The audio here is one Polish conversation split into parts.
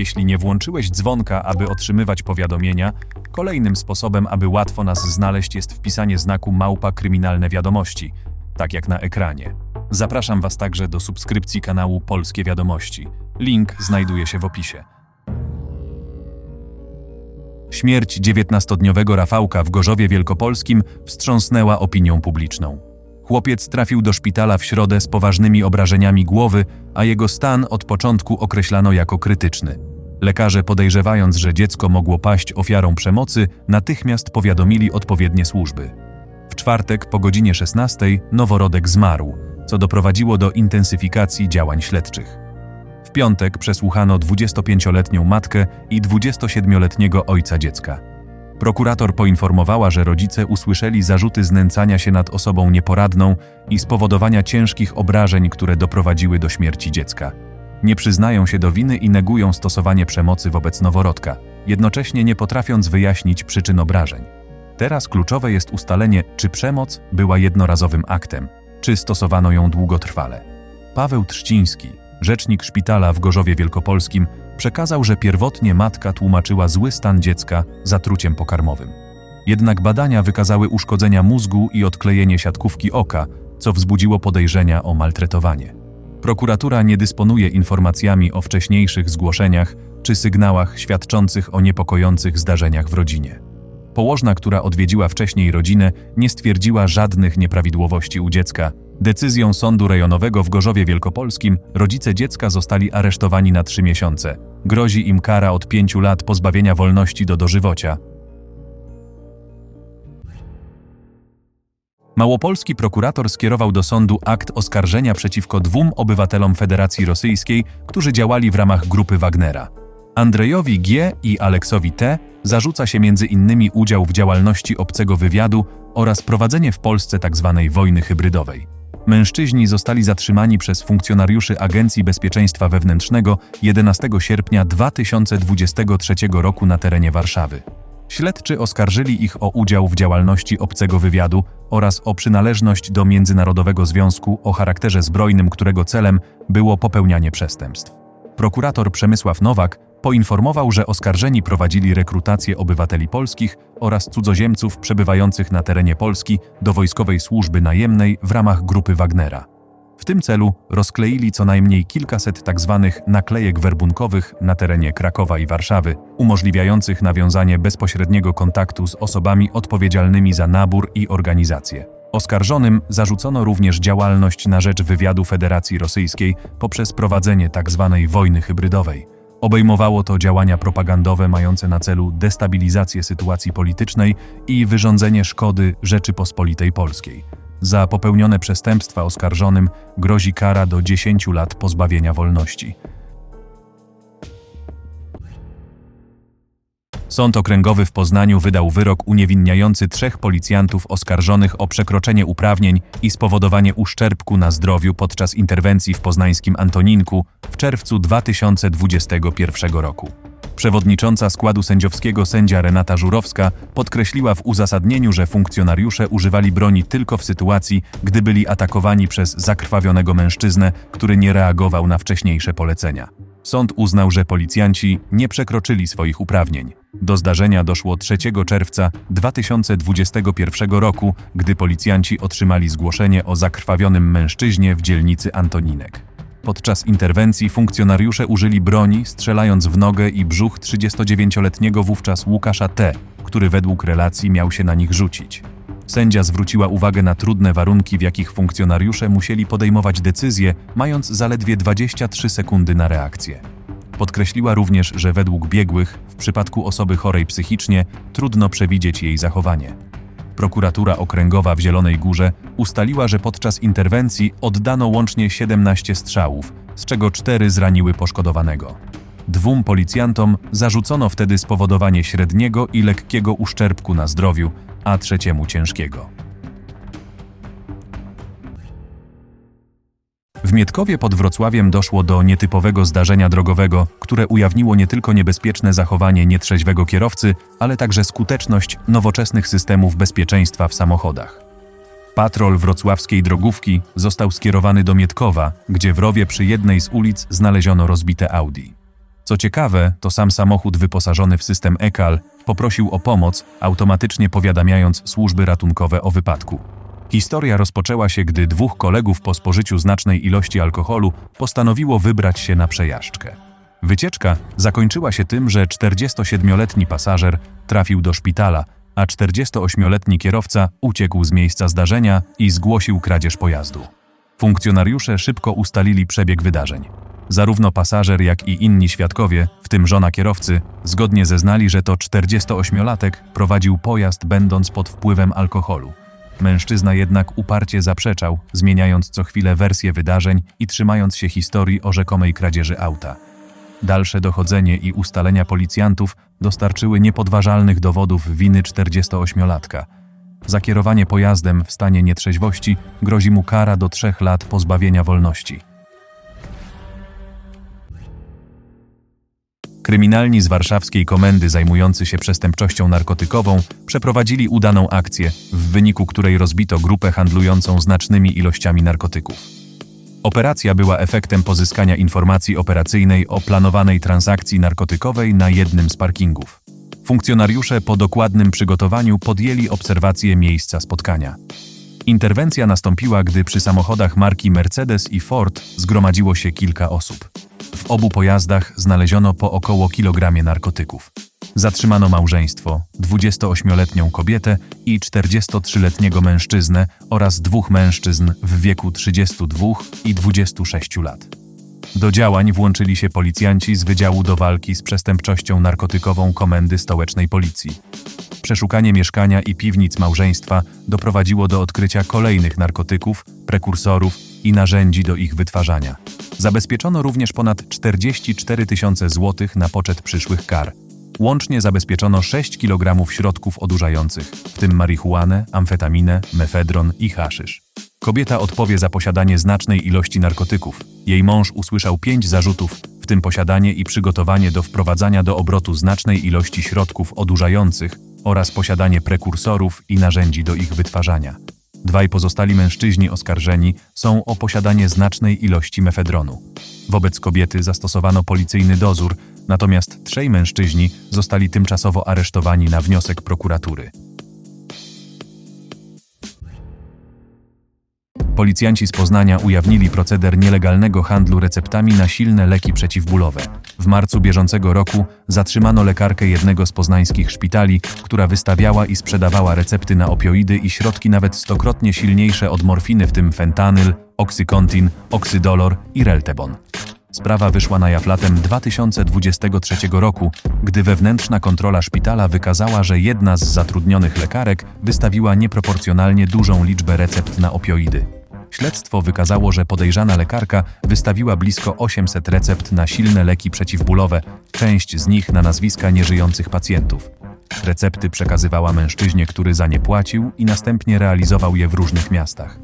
Jeśli nie włączyłeś dzwonka, aby otrzymywać powiadomienia, kolejnym sposobem, aby łatwo nas znaleźć jest wpisanie znaku małpa kryminalne wiadomości, tak jak na ekranie. Zapraszam Was także do subskrypcji kanału Polskie Wiadomości. Link znajduje się w opisie. Śmierć 19-dniowego Rafałka w Gorzowie Wielkopolskim wstrząsnęła opinią publiczną. Chłopiec trafił do szpitala w środę z poważnymi obrażeniami głowy, a jego stan od początku określano jako krytyczny. Lekarze, podejrzewając, że dziecko mogło paść ofiarą przemocy, natychmiast powiadomili odpowiednie służby. W czwartek po godzinie 16 noworodek zmarł, co doprowadziło do intensyfikacji działań śledczych. W piątek przesłuchano 25-letnią matkę i 27-letniego ojca dziecka. Prokurator poinformowała, że rodzice usłyszeli zarzuty znęcania się nad osobą nieporadną i spowodowania ciężkich obrażeń, które doprowadziły do śmierci dziecka. Nie przyznają się do winy i negują stosowanie przemocy wobec noworodka, jednocześnie nie potrafiąc wyjaśnić przyczyn obrażeń. Teraz kluczowe jest ustalenie, czy przemoc była jednorazowym aktem, czy stosowano ją długotrwale. Paweł Trzciński, rzecznik szpitala w Gorzowie Wielkopolskim, przekazał, że pierwotnie matka tłumaczyła zły stan dziecka zatruciem pokarmowym. Jednak badania wykazały uszkodzenia mózgu i odklejenie siatkówki oka, co wzbudziło podejrzenia o maltretowanie. Prokuratura nie dysponuje informacjami o wcześniejszych zgłoszeniach czy sygnałach świadczących o niepokojących zdarzeniach w rodzinie. Położna, która odwiedziła wcześniej rodzinę, nie stwierdziła żadnych nieprawidłowości u dziecka. Decyzją Sądu Rejonowego w Gorzowie Wielkopolskim rodzice dziecka zostali aresztowani na trzy miesiące. Grozi im kara od pięciu lat pozbawienia wolności do dożywocia. Małopolski prokurator skierował do sądu akt oskarżenia przeciwko dwóm obywatelom Federacji Rosyjskiej, którzy działali w ramach grupy Wagnera. Andrzejowi G. i Aleksowi T. zarzuca się innymi udział w działalności obcego wywiadu oraz prowadzenie w Polsce tzw. wojny hybrydowej. Mężczyźni zostali zatrzymani przez funkcjonariuszy Agencji Bezpieczeństwa Wewnętrznego 11 sierpnia 2023 roku na terenie Warszawy. Śledczy oskarżyli ich o udział w działalności obcego wywiadu oraz o przynależność do międzynarodowego związku o charakterze zbrojnym, którego celem było popełnianie przestępstw. Prokurator Przemysław Nowak poinformował, że oskarżeni prowadzili rekrutację obywateli polskich oraz cudzoziemców przebywających na terenie Polski do wojskowej służby najemnej w ramach grupy Wagnera. W tym celu rozkleili co najmniej kilkaset tzw. naklejek werbunkowych na terenie Krakowa i Warszawy, umożliwiających nawiązanie bezpośredniego kontaktu z osobami odpowiedzialnymi za nabór i organizację. Oskarżonym zarzucono również działalność na rzecz wywiadu Federacji Rosyjskiej poprzez prowadzenie tzw. wojny hybrydowej. Obejmowało to działania propagandowe mające na celu destabilizację sytuacji politycznej i wyrządzenie szkody Rzeczypospolitej Polskiej. Za popełnione przestępstwa oskarżonym grozi kara do 10 lat pozbawienia wolności. Sąd Okręgowy w Poznaniu wydał wyrok uniewinniający trzech policjantów oskarżonych o przekroczenie uprawnień i spowodowanie uszczerbku na zdrowiu podczas interwencji w poznańskim Antoninku w czerwcu 2021 roku. Przewodnicząca składu sędziowskiego sędzia Renata Żurowska podkreśliła w uzasadnieniu, że funkcjonariusze używali broni tylko w sytuacji, gdy byli atakowani przez zakrwawionego mężczyznę, który nie reagował na wcześniejsze polecenia. Sąd uznał, że policjanci nie przekroczyli swoich uprawnień. Do zdarzenia doszło 3 czerwca 2021 roku, gdy policjanci otrzymali zgłoszenie o zakrwawionym mężczyźnie w dzielnicy Antoninek. Podczas interwencji funkcjonariusze użyli broni, strzelając w nogę i brzuch 39-letniego wówczas Łukasza T., który według relacji miał się na nich rzucić. Sędzia zwróciła uwagę na trudne warunki, w jakich funkcjonariusze musieli podejmować decyzje, mając zaledwie 23 sekundy na reakcję. Podkreśliła również, że według biegłych, przypadku osoby chorej psychicznie, trudno przewidzieć jej zachowanie. Prokuratura Okręgowa w Zielonej Górze ustaliła, że podczas interwencji oddano łącznie 17 strzałów, z czego 4 zraniły poszkodowanego. Dwóm policjantom zarzucono wtedy spowodowanie średniego i lekkiego uszczerbku na zdrowiu, a trzeciemu ciężkiego. W Mietkowie pod Wrocławiem doszło do nietypowego zdarzenia drogowego, które ujawniło nie tylko niebezpieczne zachowanie nietrzeźwego kierowcy, ale także skuteczność nowoczesnych systemów bezpieczeństwa w samochodach. Patrol wrocławskiej drogówki został skierowany do Mietkowa, gdzie w rowie przy jednej z ulic znaleziono rozbite Audi. Co ciekawe, to sam samochód wyposażony w system ECAL poprosił o pomoc, automatycznie powiadamiając służby ratunkowe o wypadku. Historia rozpoczęła się, gdy dwóch kolegów po spożyciu znacznej ilości alkoholu postanowiło wybrać się na przejażdżkę. Wycieczka zakończyła się tym, że 47-letni pasażer trafił do szpitala, a 48-letni kierowca uciekł z miejsca zdarzenia i zgłosił kradzież pojazdu. Funkcjonariusze szybko ustalili przebieg wydarzeń. Zarówno pasażer, jak i inni świadkowie, w tym żona kierowcy, zgodnie zeznali, że to 48-latek prowadził pojazd będąc pod wpływem alkoholu. Mężczyzna jednak uparcie zaprzeczał, zmieniając co chwilę wersję wydarzeń i trzymając się historii o rzekomej kradzieży auta. Dalsze dochodzenie i ustalenia policjantów dostarczyły niepodważalnych dowodów winy 48-latka. Za kierowanie pojazdem w stanie nietrzeźwości grozi mu kara do trzech lat pozbawienia wolności. Kryminalni z warszawskiej komendy zajmujący się przestępczością narkotykową przeprowadzili udaną akcję, w wyniku której rozbito grupę handlującą znacznymi ilościami narkotyków. Operacja była efektem pozyskania informacji operacyjnej o planowanej transakcji narkotykowej na jednym z parkingów. Funkcjonariusze po dokładnym przygotowaniu podjęli obserwację miejsca spotkania. Interwencja nastąpiła, gdy przy samochodach marki Mercedes i Ford zgromadziło się kilka osób. W obu pojazdach znaleziono po około kilogramie narkotyków. Zatrzymano małżeństwo, 28-letnią kobietę i 43-letniego mężczyznę oraz dwóch mężczyzn w wieku 32 i 26 lat. Do działań włączyli się policjanci z Wydziału do Walki z Przestępczością Narkotykową Komendy Stołecznej Policji. Przeszukanie mieszkania i piwnic małżeństwa doprowadziło do odkrycia kolejnych narkotyków, prekursorów i narzędzi do ich wytwarzania. Zabezpieczono również ponad 44 tysiące złotych na poczet przyszłych kar. Łącznie zabezpieczono 6 kg środków odurzających, w tym marihuanę, amfetaminę, mefedron i haszysz. Kobieta odpowie za posiadanie znacznej ilości narkotyków. Jej mąż usłyszał pięć zarzutów, w tym posiadanie i przygotowanie do wprowadzania do obrotu znacznej ilości środków odurzających oraz posiadanie prekursorów i narzędzi do ich wytwarzania. Dwaj pozostali mężczyźni oskarżeni są o posiadanie znacznej ilości mefedronu. Wobec kobiety zastosowano policyjny dozór, natomiast trzej mężczyźni zostali tymczasowo aresztowani na wniosek prokuratury. Policjanci z Poznania ujawnili proceder nielegalnego handlu receptami na silne leki przeciwbólowe. W marcu bieżącego roku zatrzymano lekarkę jednego z poznańskich szpitali, która wystawiała i sprzedawała recepty na opioidy i środki nawet stokrotnie silniejsze od morfiny, w tym fentanyl, oksykontin, oksydolor i reltebon. Sprawa wyszła na jaw latem 2023 roku, gdy wewnętrzna kontrola szpitala wykazała, że jedna z zatrudnionych lekarek wystawiła nieproporcjonalnie dużą liczbę recept na opioidy. Śledztwo wykazało, że podejrzana lekarka wystawiła blisko 800 recept na silne leki przeciwbólowe, część z nich na nazwiska nieżyjących pacjentów. Recepty przekazywała mężczyźnie, który za nie płacił i następnie realizował je w różnych miastach.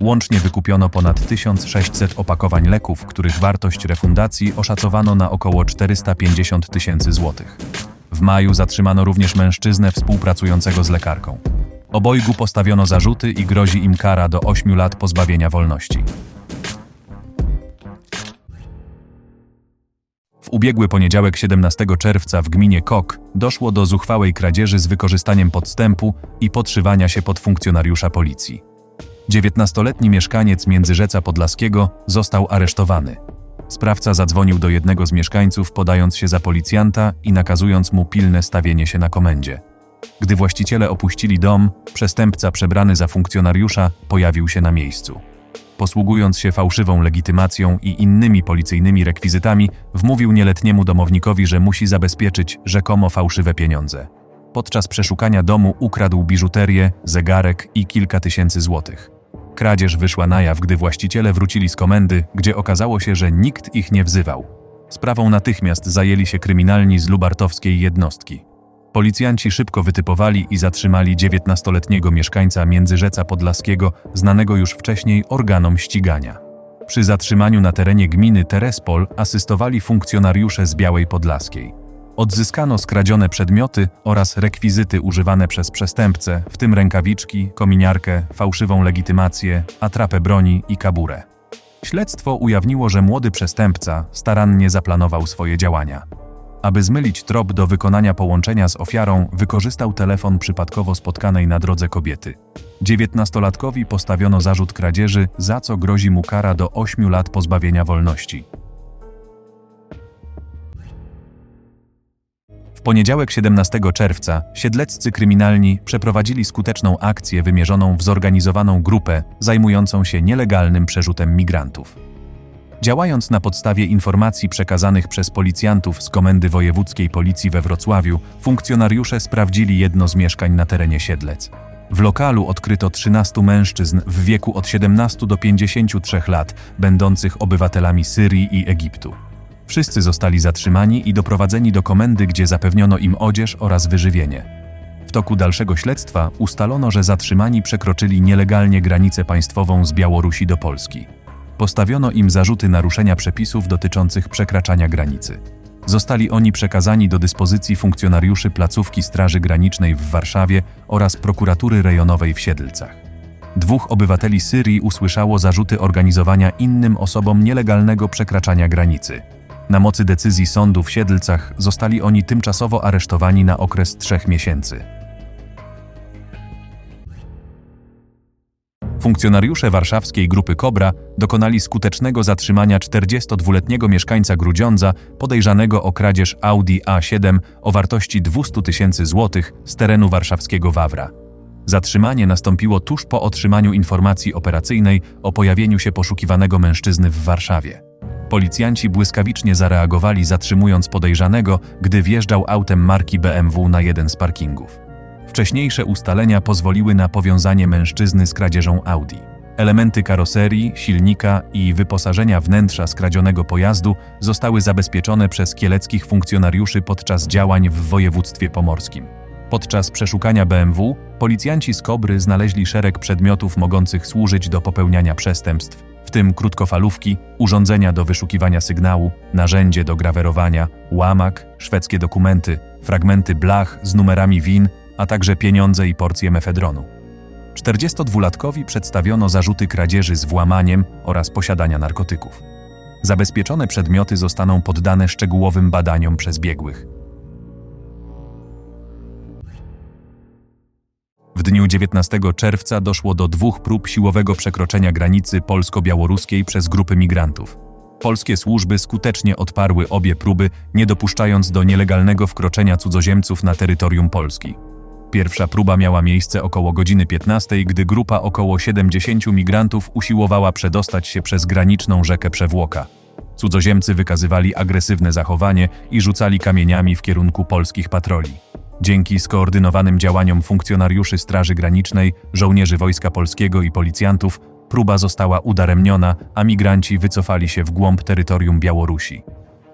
Łącznie wykupiono ponad 1600 opakowań leków, których wartość refundacji oszacowano na około 450 tysięcy złotych. W maju zatrzymano również mężczyznę współpracującego z lekarką. Obojgu postawiono zarzuty i grozi im kara do 8 lat pozbawienia wolności. W ubiegły poniedziałek 17 czerwca w gminie Kok doszło do zuchwałej kradzieży z wykorzystaniem podstępu i podszywania się pod funkcjonariusza policji. 19-letni mieszkaniec Międzyrzeca Podlaskiego został aresztowany. Sprawca zadzwonił do jednego z mieszkańców, podając się za policjanta i nakazując mu pilne stawienie się na komendzie. Gdy właściciele opuścili dom, przestępca przebrany za funkcjonariusza pojawił się na miejscu. Posługując się fałszywą legitymacją i innymi policyjnymi rekwizytami, wmówił nieletniemu domownikowi, że musi zabezpieczyć rzekomo fałszywe pieniądze. Podczas przeszukania domu ukradł biżuterię, zegarek i kilka tysięcy złotych. Kradzież wyszła na jaw, gdy właściciele wrócili z komendy, gdzie okazało się, że nikt ich nie wzywał. Sprawą natychmiast zajęli się kryminalni z lubartowskiej jednostki. Policjanci szybko wytypowali i zatrzymali 19-letniego mieszkańca Międzyrzeca Podlaskiego, znanego już wcześniej organom ścigania. Przy zatrzymaniu na terenie gminy Terespol asystowali funkcjonariusze z Białej Podlaskiej. Odzyskano skradzione przedmioty oraz rekwizyty używane przez przestępcę, w tym rękawiczki, kominiarkę, fałszywą legitymację, atrapę broni i kaburę. Śledztwo ujawniło, że młody przestępca starannie zaplanował swoje działania. Aby zmylić trop do wykonania połączenia z ofiarą, wykorzystał telefon przypadkowo spotkanej na drodze kobiety. Dziewiętnastolatkowi postawiono zarzut kradzieży, za co grozi mu kara do 8 lat pozbawienia wolności. W poniedziałek 17 czerwca siedleccy kryminalni przeprowadzili skuteczną akcję wymierzoną w zorganizowaną grupę zajmującą się nielegalnym przerzutem migrantów. Działając na podstawie informacji przekazanych przez policjantów z Komendy Wojewódzkiej Policji we Wrocławiu, funkcjonariusze sprawdzili jedno z mieszkań na terenie Siedlec. W lokalu odkryto 13 mężczyzn w wieku od 17 do 53 lat, będących obywatelami Syrii i Egiptu. Wszyscy zostali zatrzymani i doprowadzeni do komendy, gdzie zapewniono im odzież oraz wyżywienie. W toku dalszego śledztwa ustalono, że zatrzymani przekroczyli nielegalnie granicę państwową z Białorusi do Polski. Postawiono im zarzuty naruszenia przepisów dotyczących przekraczania granicy. Zostali oni przekazani do dyspozycji funkcjonariuszy placówki Straży Granicznej w Warszawie oraz prokuratury rejonowej w Siedlcach. Dwóch obywateli Syrii usłyszało zarzuty organizowania innym osobom nielegalnego przekraczania granicy. Na mocy decyzji sądu w Siedlcach zostali oni tymczasowo aresztowani na okres trzech miesięcy. Funkcjonariusze warszawskiej grupy Kobra dokonali skutecznego zatrzymania 42-letniego mieszkańca Grudziądza podejrzanego o kradzież Audi A7 o wartości 200 tysięcy złotych z terenu warszawskiego Wawra. Zatrzymanie nastąpiło tuż po otrzymaniu informacji operacyjnej o pojawieniu się poszukiwanego mężczyzny w Warszawie. Policjanci błyskawicznie zareagowali, zatrzymując podejrzanego, gdy wjeżdżał autem marki BMW na jeden z parkingów. Wcześniejsze ustalenia pozwoliły na powiązanie mężczyzny z kradzieżą Audi. Elementy karoserii, silnika i wyposażenia wnętrza skradzionego pojazdu zostały zabezpieczone przez kieleckich funkcjonariuszy podczas działań w województwie pomorskim. Podczas przeszukania BMW policjanci z Kobry znaleźli szereg przedmiotów mogących służyć do popełniania przestępstw, w tym krótkofalówki, urządzenia do wyszukiwania sygnału, narzędzie do grawerowania, łamak, szwedzkie dokumenty, fragmenty blach z numerami win, a także pieniądze i porcje mefedronu. 42-latkowi przedstawiono zarzuty kradzieży z włamaniem oraz posiadania narkotyków. Zabezpieczone przedmioty zostaną poddane szczegółowym badaniom przez biegłych. W dniu 19 czerwca doszło do dwóch prób siłowego przekroczenia granicy polsko-białoruskiej przez grupy migrantów. Polskie służby skutecznie odparły obie próby, nie dopuszczając do nielegalnego wkroczenia cudzoziemców na terytorium Polski. Pierwsza próba miała miejsce około godziny 15, gdy grupa około 70 migrantów usiłowała przedostać się przez graniczną rzekę Przewłoka. Cudzoziemcy wykazywali agresywne zachowanie i rzucali kamieniami w kierunku polskich patroli. Dzięki skoordynowanym działaniom funkcjonariuszy Straży Granicznej, żołnierzy Wojska Polskiego i policjantów, próba została udaremniona, a migranci wycofali się w głąb terytorium Białorusi.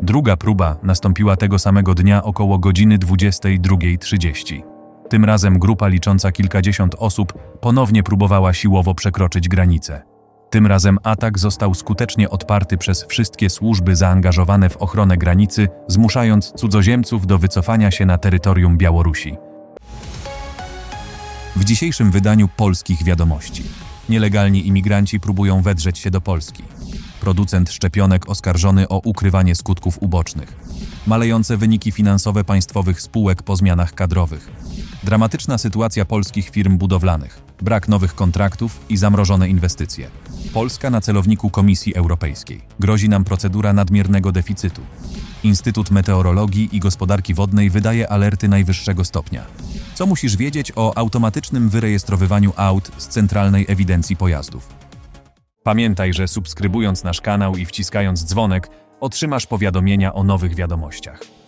Druga próba nastąpiła tego samego dnia około godziny 22.30. Tym razem grupa licząca kilkadziesiąt osób ponownie próbowała siłowo przekroczyć granicę. Tym razem atak został skutecznie odparty przez wszystkie służby zaangażowane w ochronę granicy, zmuszając cudzoziemców do wycofania się na terytorium Białorusi. W dzisiejszym wydaniu polskich wiadomości. Nielegalni imigranci próbują wedrzeć się do Polski. Producent szczepionek oskarżony o ukrywanie skutków ubocznych. Malejące wyniki finansowe państwowych spółek po zmianach kadrowych. Dramatyczna sytuacja polskich firm budowlanych. Brak nowych kontraktów i zamrożone inwestycje. Polska na celowniku Komisji Europejskiej. Grozi nam procedura nadmiernego deficytu. Instytut Meteorologii i Gospodarki Wodnej wydaje alerty najwyższego stopnia. Co musisz wiedzieć o automatycznym wyrejestrowywaniu aut z Centralnej Ewidencji Pojazdów? Pamiętaj, że subskrybując nasz kanał i wciskając dzwonek, otrzymasz powiadomienia o nowych wiadomościach.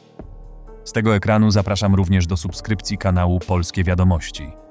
Z tego ekranu zapraszam również do subskrypcji kanału Polskie Wiadomości.